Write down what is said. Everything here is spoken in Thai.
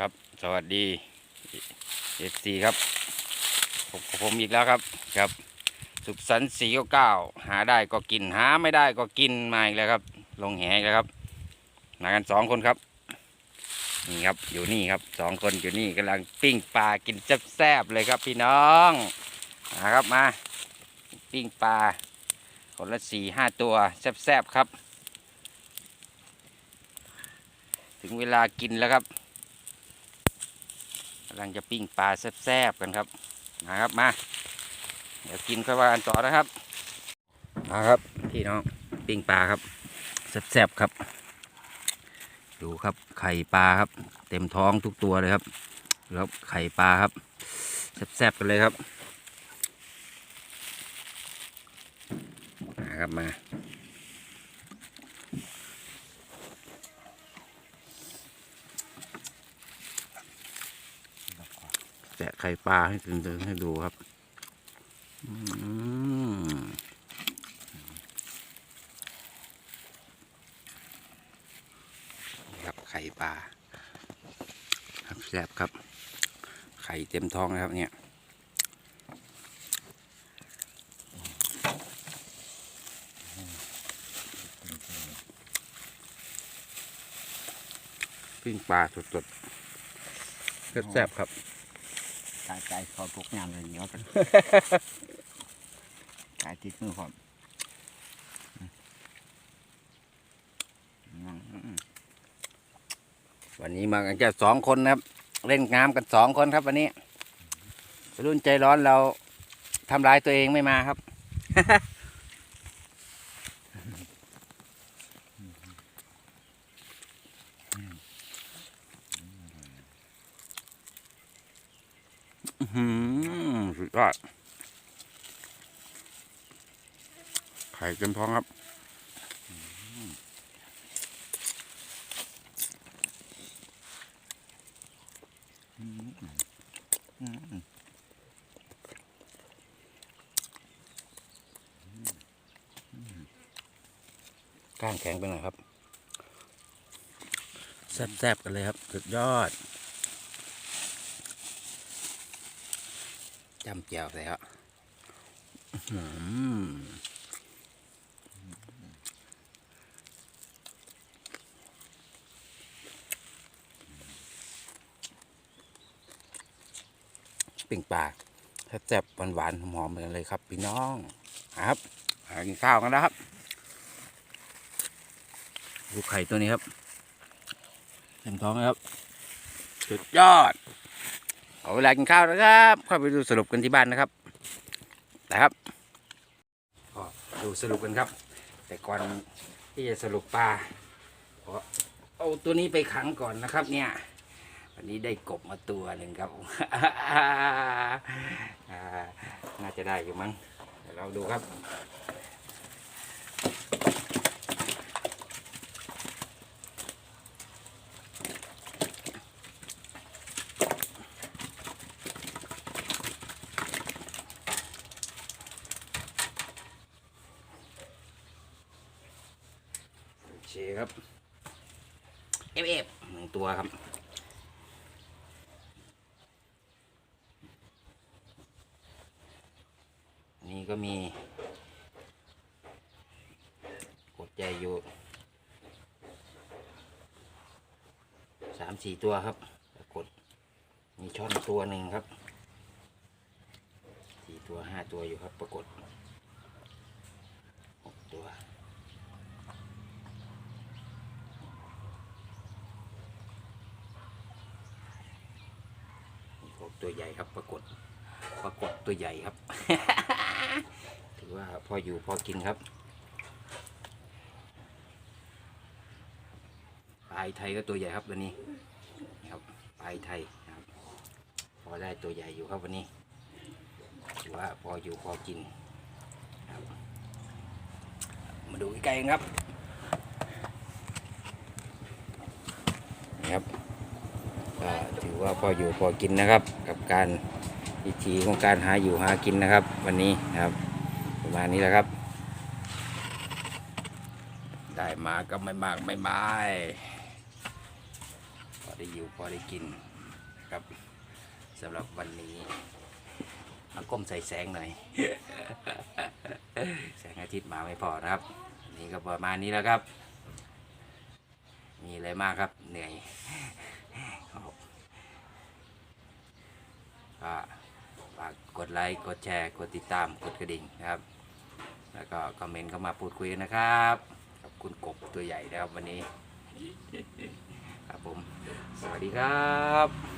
ครับ สวัสดีเอฟซีครับพบกับผมอีกแล้วครับครับ สุขสันต์สี่เก้าหาได้ก็กินหาไม่ได้ก็กินมาอีกแล้วครับ ลงแหอีกแล้วครับมากันสองคนครับนี่ครับอยู่นี่ครับสองคนอยู่นี่กำลังปิ้งปลากินแซ่บๆเลยครับพี่น้องมาครับมา ปิ้งปลาคนละสี่ห้าตัวแซ่บๆครับ ถึงเวลากินแล้วครับำลังจะปิ้งปลาแซ่บๆกันครับมาครับมา เดี๋ยวกินค่อยว่ากันต่อนะครับมาครับพี่น้องปิ้งปลาครับแซ่บๆครับ ดูครับไข่ปลาครับ เต็มท้องทุกตัวเลยครับแล้วไข่ปลาครับแซ่บๆกันเลยครับมาครับมา แกะไข่ปลาให้ตึงๆให้ดูครับนี่ครับไข่ปลาครับแซ่บครับ ไข่เต็มท้องนะครับเนี่ยปิ้งปลาสดๆแซ่บๆครับ กายใจเขาทุกงานเลยเนาะกายติดมือผมวันนี้มากันแค่สองคนนะครับ เล่นงามกันสองคนครับ วันนี้วัยรุ่นใจร้อนเราทำร้ายตัวเองไม่มาครับ อื้อหือ สุดยอดไข่เต็มท้องครับก้างแข็งไปหน่อยครับ แซ่บๆกันเลยครับ สุดยอด จำแจ่วเลยครับหือปิ้งปลาแซ่บหวานๆหอมๆกันเลยครับ พี่น้องครับหากินข้าวกันนะครับดูไข่ตัวนี้ครับเต็มท้องครับ สุดยอด เอาเวลากินข้าวนะครับเข้าไปดูสรุปกันที่บ้านนะครับนะครับก็ดูสรุปกันครับ แต่ก่อนที่จะสรุปปลาขอเอาตัวนี้ไปขังก่อนนะครับเนี่ยวันนี้ได้กบมาตัวหนึ่งครับน่าจะได้อยู่มั้งเดี๋ยวเราดูครับ ครับเอฟเอฟหนึ่งตัวครับ นี่ก็มี กดใหญ่อยู่สามสี่ตัวครับ กด มีช่อนตัวหนึ่งครับสี่ตัวห้าตัวอยู่ครับ ปรากฏหกตัว ปรากฏ ตัวใหญ่ครับปรากฏปรากฏตัวใหญ่ครับ ถือว่าพออยู่พอกินครับปลายไทยก็ตัวใหญ่ครับวันนี้นี่ครับปลายไทยนะครับ พอได้ตัวใหญ่อยู่ครับวันนี้ถือว่าพออยู่พอกินครับ มาดูใกล้ๆกันครับนี่ครับก็ ถือว่าพออยู่พอกินนะครับ กับการวิธีของการหาอยู่หากินนะครับ วันนี้นะครับ ประมาณนี้แหละครับ ได้มาก็ไม่มากไม่ไมาพอได้อยู่พอได้กินนะครับสำหรับวันนี้มาก้มใส่แสงหน่อย แสงอาทิตย์มาไม่พอนะครับ นี่ก็ประมาณนี้แล้วครับ มีอะไรมากครับเหนื่อย ครับ ก็ฝากกดไลค์กดแชร์กดติดตามกดกระดิ่งนะครับ แล้วก็คอมเมนต์เข้ามาพูดคุยกันนะครับขอบคุณกบตัวใหญ่นะครับวันนี้ ครับผม สวัสดีครับ